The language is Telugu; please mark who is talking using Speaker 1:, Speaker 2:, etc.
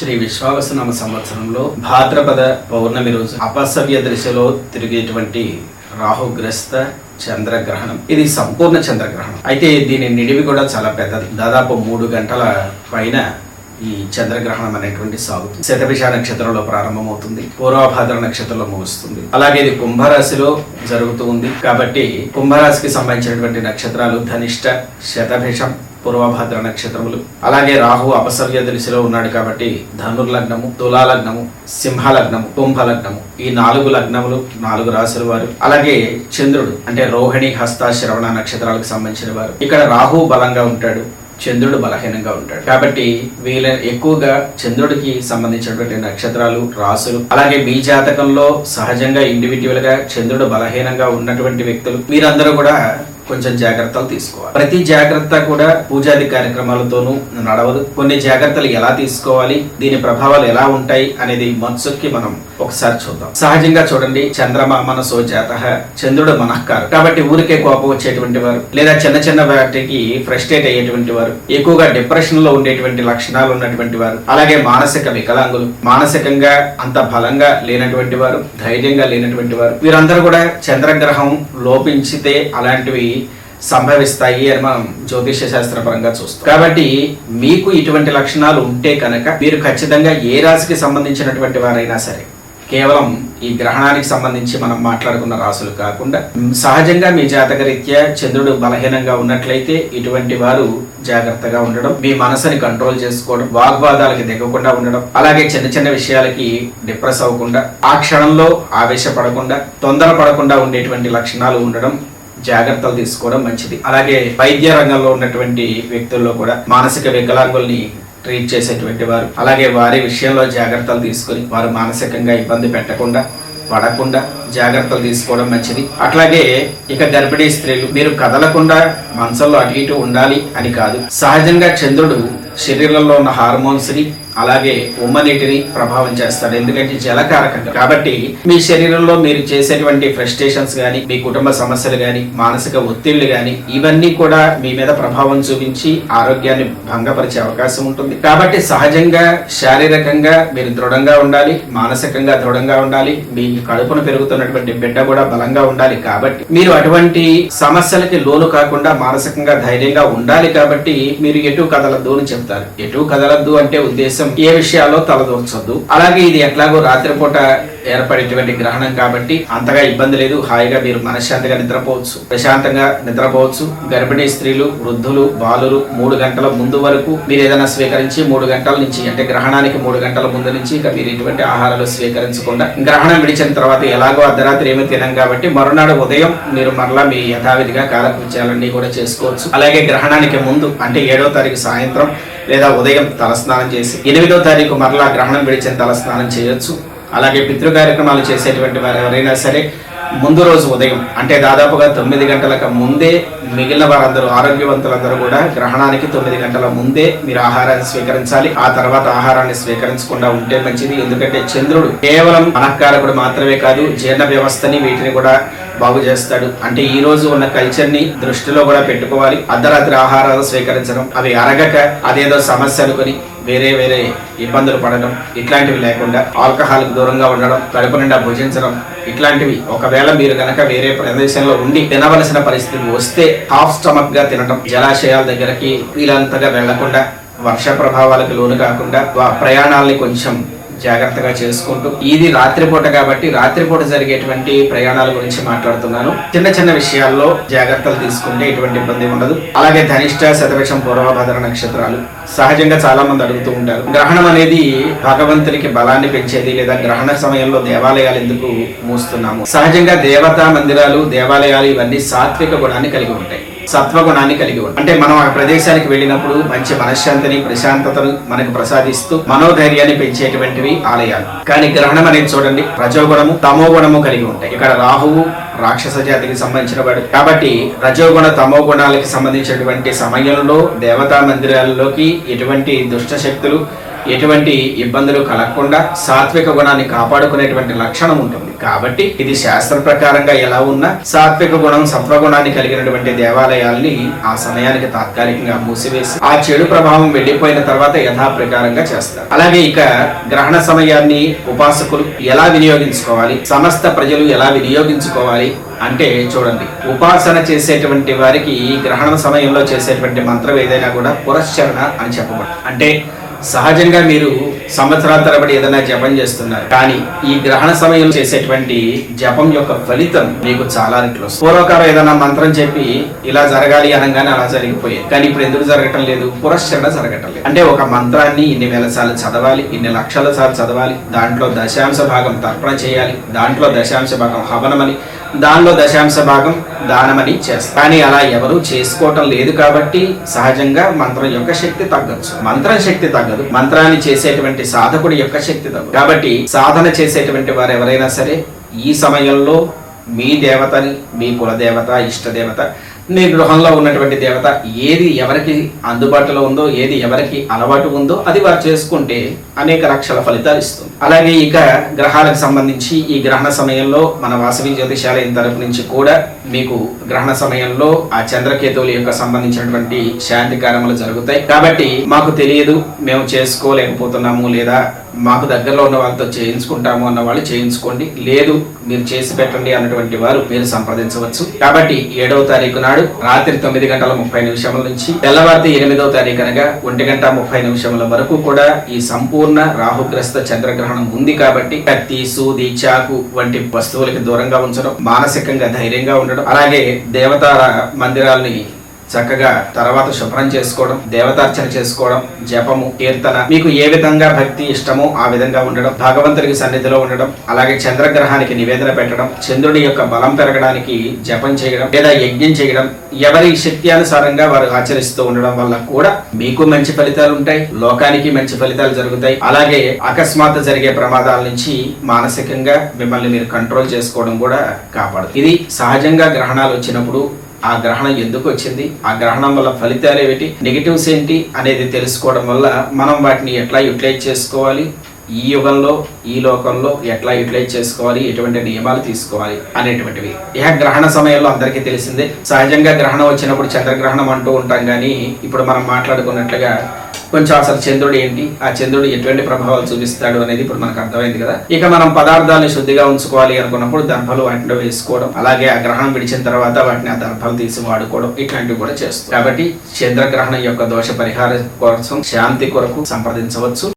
Speaker 1: శ్రీ విశ్వావసనామ సంవత్సరంలో భాద్రపద పౌర్ణమి రోజు అపసవ్య దశలో తిరిగేటువంటి రాహుగ్రస్త చంద్రగ్రహణం. ఇది సంపూర్ణ చంద్రగ్రహణం. అయితే దీని నిడివి కూడా చాలా పెద్దది. దాదాపు మూడు గంటల పైన ఈ చంద్రగ్రహణం అనేటువంటి సాగుతుంది. శతభిష నక్షత్రంలో ప్రారంభమవుతుంది. పూర్వభాద్ర నక్షత్రంలో ముగుస్తుంది. అలాగే ఇది కుంభరాశిలో జరుగుతూ ఉంది. కాబట్టి కుంభరాశికి సంబంధించినటువంటి నక్షత్రాలు ధనిష్ట శతభిషం పూర్వభద్ర నక్షత్రములు. అలాగే రాహు అపసవ్య దిశలో ఉన్నాడు కాబట్టి ధనుర్లగ్నము తులాలగ్నము సింహలగ్నము కుంభలగ్నము లగ్నము ఈ నాలుగు లగ్నములు నాలుగు రాశుల వారు. అలాగే చంద్రుడు అంటే రోహిణి హస్త శ్రవణ నక్షత్రాలకు సంబంధించిన వారు. ఇక్కడ రాహు బలంగా ఉంటాడు చంద్రుడు బలహీనంగా ఉంటాడు. కాబట్టి వీళ్ళ ఎక్కువగా చంద్రుడికి సంబంధించినటువంటి నక్షత్రాలు రాసులు అలాగే మీ జాతకంలో సహజంగా ఇండివిజువల్గా చంద్రుడు బలహీనంగా ఉన్నటువంటి వ్యక్తులు వీరందరూ కూడా కొంచెం జాగ్రత్తలు తీసుకోవాలి. ప్రతి జాగ్రత్త కూడా పూజాది కార్యక్రమాలతోనూ నడవదు. కొన్ని జాగ్రత్తలు ఎలా తీసుకోవాలి దీని ప్రభావాలు ఎలా ఉంటాయి అనేది మనసుకి మనం ఒకసారి చూద్దాం. సహజంగా చూడండి చంద్రమ మనసో జాత చంద్రుడు మనఃకారు. కాబట్టి ఊరికే కోపం వచ్చేటువంటి వారు లేదా చిన్న చిన్న వాటికి ఫ్రస్ట్రేట్ అయ్యేటువంటి వారు ఎక్కువగా డిప్రెషన్లో ఉండేటువంటి లక్షణాలు ఉన్నటువంటి వారు అలాగే మానసిక వికలాంగులు మానసికంగా అంత బలంగా లేనటువంటి వారు ధైర్యంగా లేనటువంటి వారు. వీరందరూ కూడా చంద్రగ్రహం లోపించితే అలాంటివి సంభవిస్తాయి అని మనం జ్యోతిష శాస్త్ర పరంగా చూస్తాం. కాబట్టి మీకు ఇటువంటి లక్షణాలు ఉంటే కనుక మీరు ఖచ్చితంగా ఏ రాశికి సంబంధించినటువంటి వారైనా సరే కేవలం ఈ గ్రహణానికి సంబంధించి మనం మాట్లాడుకున్న రాసులు కాకుండా సహజంగా మీ జాతకరీత్యా చంద్రుడు బలహీనంగా ఉన్నట్లయితే ఇటువంటి వారు జాగ్రత్తగా ఉండడం మీ మనసుని కంట్రోల్ చేసుకోవడం వాగ్వాదాలకి దిగకుండా ఉండడం అలాగే చిన్న చిన్న విషయాలకి డిప్రెస్ అవ్వకుండా ఆ క్షణంలో ఆవేశపడకుండా తొందరపడకుండా ఉండేటువంటి లక్షణాలు ఉండడం జాగ్రత్తలు తీసుకోవడం మంచిది. అలాగే వైద్య రంగంలో ఉన్నటువంటి వ్యక్తుల్లో కూడా మానసిక వికలాంగుల్ని ట్రీట్ చేసేటువంటి వారు అలాగే వారి విషయంలో జాగ్రత్తలు తీసుకొని వారు మానసికంగా ఇబ్బంది పెట్టకుండా పడకుండా జాగ్రత్తలు తీసుకోవడం మంచిది. అట్లాగే ఇక గర్భిణీ స్త్రీలు మీరు కదలకుండా మనసులో అటు ఇటు ఉండాలి అని కాదు. సహజంగా చంద్రుడు శరీరంలో ఉన్న హార్మోన్స్ని అలాగే ఉమ్మనీటిని ప్రభావం చేస్తాడు. ఎందుకంటే జలకారకంగా. కాబట్టి మీ శరీరంలో మీరు చేసేటువంటి ఫ్రస్ట్రేషన్స్ గాని మీ కుటుంబ సమస్యలు గాని మానసిక ఒత్తిళ్ళు గాని ఇవన్నీ కూడా మీ మీద ప్రభావం చూపించి ఆరోగ్యాన్ని భంగపరిచే అవకాశం ఉంటుంది. కాబట్టి సహజంగా శారీరకంగా మీరు దృఢంగా ఉండాలి మానసికంగా దృఢంగా ఉండాలి మీ కడుపున పెరుగుతున్నటువంటి బిడ్డ కూడా బలంగా ఉండాలి కాబట్టి మీరు అటువంటి సమస్యలకి లోను కాకుండా మానసికంగా ధైర్యంగా ఉండాలి కాబట్టి మీరు ఎటు కదలద్దు అని చెప్తారు. ఎటు కదలద్దు అంటే ఉద్దేశం ఏ విషయాల్లో తలదూర్చొద్దు అలాగే ఇది ఎట్లాగో రాత్రిపూట ఏర్పడేటువంటి గ్రహణం కాబట్టి అంతగా ఇబ్బంది లేదు. హాయిగా మీరు మనశ్శాంతిగా నిద్రపోవచ్చు. ప్రశాంతంగా నిద్రపోవచ్చు. గర్భిణీ స్త్రీలు వృద్ధులు బాలురు మూడు గంటల ముందు వరకు మీరు ఏదైనా స్వీకరించి మూడు గంటల నుంచి అంటే గ్రహణానికి మూడు గంటల ముందు నుంచి ఇక మీరు ఇటువంటి ఆహారాలు స్వీకరించకుండా గ్రహణం విడిచిన తర్వాత ఎలాగో అర్ధరాత్రి ఏమీ తినం కాబట్టి మరునాడు ఉదయం మీరు మరలా మీ యథావిధిగా కాలకృత్యాలన్నీ కూడా చేసుకోవచ్చు. అలాగే గ్రహణానికి ముందు అంటే ఏడో తారీఖు సాయంత్రం లేదా ఉదయం తలస్నానం చేసి ఎనిమిదో తారీఖు మరలా గ్రహణం విడిచిన తలస్నానం చేయొచ్చు. అలాగే పితృ కార్యక్రమాలు చేసేటువంటి వారు ఎవరైనా సరే ముందు రోజు ఉదయం అంటే దాదాపుగా తొమ్మిది గంటలకు ముందే మిగిలిన వారందరూ ఆరోగ్యవంతులందరూ కూడా గ్రహణానికి తొమ్మిది గంటల ముందే మీరు ఆహారాన్ని స్వీకరించాలి. ఆ తర్వాత ఆహారాన్ని స్వీకరించకుండా ఉంటే మంచిది. ఎందుకంటే చంద్రుడు కేవలం అనకారకుడు మాత్రమే కాదు జీర్ణ వ్యవస్థని వీటిని కూడా బాగు చేస్తాడు. అంటే ఈ రోజు ఉన్న కల్చర్ని దృష్టిలో కూడా పెట్టుకోవాలి. అర్ధరాత్రి ఆహారాలు స్వీకరించడం అవి అరగక అదేదో సమస్య అనుకుని వేరే వేరే ఇబ్బందులు పడడం ఇట్లాంటివి లేకుండా ఆల్కహాల్కు దూరంగా ఉండడం కడుపు నిండా భుజించడం ఇట్లాంటివి. ఒకవేళ మీరు గనక వేరే ప్రదేశంలో ఉండి తినవలసిన పరిస్థితి వస్తే హాఫ్ స్టమక్గా తినడం జలాశయాల దగ్గరకి వీలంతగా వెళ్ళకుండా వర్ష ప్రభావాలకు లోను కాకుండా వా- ప్రయాణాల్ని కొంచెం జాగ్రత్తగా చేసుకుంటూ ఇది రాత్రిపూట కాబట్టి రాత్రిపూట జరిగేటువంటి ప్రయాణాల గురించి మాట్లాడుతున్నాను. చిన్న చిన్న విషయాల్లో జాగ్రత్తలు తీసుకుంటే ఎటువంటి ఇబ్బంది ఉండదు. అలాగే ధనిష్ట శతవృషం పూర్వభద్ర నక్షత్రాలు సహజంగా చాలా మంది అడుగుతూ ఉంటారు. గ్రహణం అనేది భగవంతునికి బలాన్ని పెంచేది లేదా గ్రహణ సమయంలో దేవాలయాలు ఎందుకు మూస్తున్నాము? సహజంగా దేవతా మందిరాలు దేవాలయాలు ఇవన్నీ సాత్విక గుణాన్ని కలిగి ఉంటాయి. సత్వగుణాన్ని కలిగి ఉంటాం అంటే మనం ఆ ప్రదేశానికి వెళ్ళినప్పుడు మంచి మనశ్శాంతిని ప్రశాంతతను మనకు ప్రసాదిస్తూ మనోధైర్యాన్ని పెంచేటువంటివి ఆలయాలు. కానీ గ్రహణం అనేది చూడండి రజోగుణము తమోగుణము కలిగి ఉంటాయి. ఇక్కడ రాహువు రాక్షస జాతికి సంబంధించిన వాడు కాబట్టి రజోగుణ తమో గుణాలకి సంబంధించినటువంటి సమయంలో దేవతా మందిరాల్లోకి ఎటువంటి దుష్ట శక్తులు ఎటువంటి ఇబ్బందులు కలగకుండా సాత్విక గుణాన్ని కాపాడుకునేటువంటి లక్షణం ఉంటుంది. కాబట్టి ఇది శాస్త్ర ప్రకారంగా ఎలా ఉన్నా సాత్విక గుణం సత్వగుణాన్ని కలిగినటువంటి దేవాలయాల్ని ఆ సమయానికి తాత్కాలికంగా మూసివేసి ఆ చెడు ప్రభావం వెళ్ళిపోయిన తర్వాత యథాప్రకారంగా చేస్తారు. అలాగే ఇక గ్రహణ సమయాన్ని ఉపాసకులు ఎలా వినియోగించుకోవాలి సమస్త ప్రజలు ఎలా వినియోగించుకోవాలి అంటే చూడండి ఉపాసన చేసేటువంటి వారికి ఈ గ్రహణ సమయంలో చేసేటువంటి మంత్రం ఏదైనా కూడా పురశ్చరణ అని చెప్పబడుతుంది. అంటే సహజంగా మీరు సంవత్సరాల తరబడి ఏదైనా జపం చేస్తున్నారు. కానీ ఈ గ్రహణ సమయంలో చేసేటువంటి జపం యొక్క ఫలితం మీకు చాలా రెట్లు పూర్వకాలం ఏదైనా మంత్రం చెప్పి ఇలా జరగాలి అనగానే అలా జరిగిపోయేది. కానీ ఇప్పుడు ఎందుకు జరగటం లేదు? పురశ్చరణ జరగటం లేదు. అంటే ఒక మంత్రాన్ని ఇన్ని వేల సార్లు చదవాలి ఇన్ని లక్షల సార్లు చదవాలి దాంట్లో దశాంశ భాగం తర్పణ చేయాలి దాంట్లో దశాంశ భాగం హవనమని దానిలో దశాంశ భాగం దానమని చేస్తారు. కానీ అలా ఎవరు చేసుకోవటం లేదు కాబట్టి సహజంగా మంత్రం యొక్క శక్తి తగ్గచ్చు. మంత్రం శక్తి తగ్గదు మంత్రాన్ని చేసేటువంటి సాధకుడి యొక్క శక్తి తగ్గదు కాబట్టి సాధన చేసేటువంటి వారు ఎవరైనా సరే ఈ సమయంలో మీ దేవతని మీ కులదేవత ఇష్టదేవత మీ గృహంలో ఉన్నటువంటి దేవత ఏది ఎవరికి అందుబాటులో ఉందో ఏది ఎవరికి అలవాటు ఉందో అది వారు చేసుకుంటే అనేక లక్షల ఫలితాలు ఇస్తుంది. అలాగే ఇక గ్రహాలకు సంబంధించి ఈ గ్రహణ సమయంలో మన వాసవి జ్యోతిషాలయం తరపు నుంచి కూడా మీకు గ్రహణ సమయంలో ఆ చంద్రకేతువుల యొక్క సంబంధించినటువంటి శాంతి కార్యములు జరుగుతాయి. కాబట్టి మాకు తెలియదు మేము చేసుకోలేకపోతున్నాము లేదా మాకు దగ్గరలో ఉన్న వాళ్ళతో చేయించుకుంటాము అన్న వాళ్ళు చేయించుకోండి. లేదు మీరు చేసి పెట్టండి అన్నటువంటి వారు మీరు సంప్రదించవచ్చు. కాబట్టి ఏడవ తారీఖు నాడు రాత్రి తొమ్మిది గంటల ముప్పై నిమిషముల నుంచి తెల్లవారి ఎనిమిదవ తారీఖు అనగా ఒంటి గంట ముప్పై నిమిషముల వరకు కూడా ఈ సంపూర్ణ రాహుగ్రస్త చంద్రగ్రహణం ఉంది కాబట్టి కత్తి సూది చాకు వంటి వస్తువులకి దూరంగా ఉంచడం మానసికంగా ధైర్యంగా ఉండడం అలాగే దేవతా మందిరాల్ని చక్కగా తర్వాత శుభ్రం చేసుకోవడం దేవతార్చన చేసుకోవడం జపము కీర్తన మీకు ఏ విధంగా భక్తి ఇష్టమో ఆ విధంగా ఉండడం భగవంతుడికి సన్నిధిలో ఉండడం అలాగే చంద్రగ్రహానికి నివేదన పెట్టడం చంద్రుడి యొక్క బలం పెరగడానికి జపం చేయడం లేదా యజ్ఞం చేయడం ఎవరి శక్తి అనుసారంగా వారు ఆచరిస్తూ ఉండడం వల్ల కూడా మీకు మంచి ఫలితాలు ఉంటాయి లోకానికి మంచి ఫలితాలు జరుగుతాయి. అలాగే అకస్మాత్తు జరిగే ప్రమాదాల నుంచి మానసికంగా మిమ్మల్ని మీరు కంట్రోల్ చేసుకోవడం కూడా కాపాడుతుంది. ఇది సహజంగా గ్రహణాలు వచ్చినప్పుడు ఆ గ్రహణం ఎందుకు వచ్చింది? ఆ గ్రహణం వల్ల ఫలితాలు ఏమిటి? నెగిటివ్స్ ఏంటి అనేది తెలుసుకోవడం వల్ల మనం వాటిని ఎట్లా యూటిలైజ్ చేసుకోవాలి? ఈ యుగంలో ఈ లోకంలో ఎట్లా యూటిలైజ్ చేసుకోవాలి? ఎటువంటి నియమాలు తీసుకోవాలి? అనేటువంటివి. ఇక గ్రహణ సమయంలో అందరికీ తెలిసిందే. సహజంగా గ్రహణం వచ్చినప్పుడు చంద్రగ్రహణం అంటూ ఉంటాం కానీ ఇప్పుడు మనం మాట్లాడుకున్నట్లుగా కొంచెం అసలు చంద్రుడు ఏంటి? ఆ చంద్రుడు ఎటువంటి ప్రభావాలు చూపిస్తాడు అనేది ఇప్పుడు మనకు అర్థమైంది కదా. ఇక మనం పదార్థాలను శుద్ధిగా ఉంచుకోవాలి అనుకున్నప్పుడు దర్భలు వాటిలో వేసుకోవడం అలాగే ఆ గ్రహణం విడిచిన తర్వాత వాటిని ఆ దర్భలు తీసి వాడుకోవడం ఇట్లాంటివి కూడా చేస్తాం. కాబట్టి చంద్రగ్రహణం యొక్క దోష పరిహారం కోసం శాంతి కొరకు సంప్రదించవచ్చు.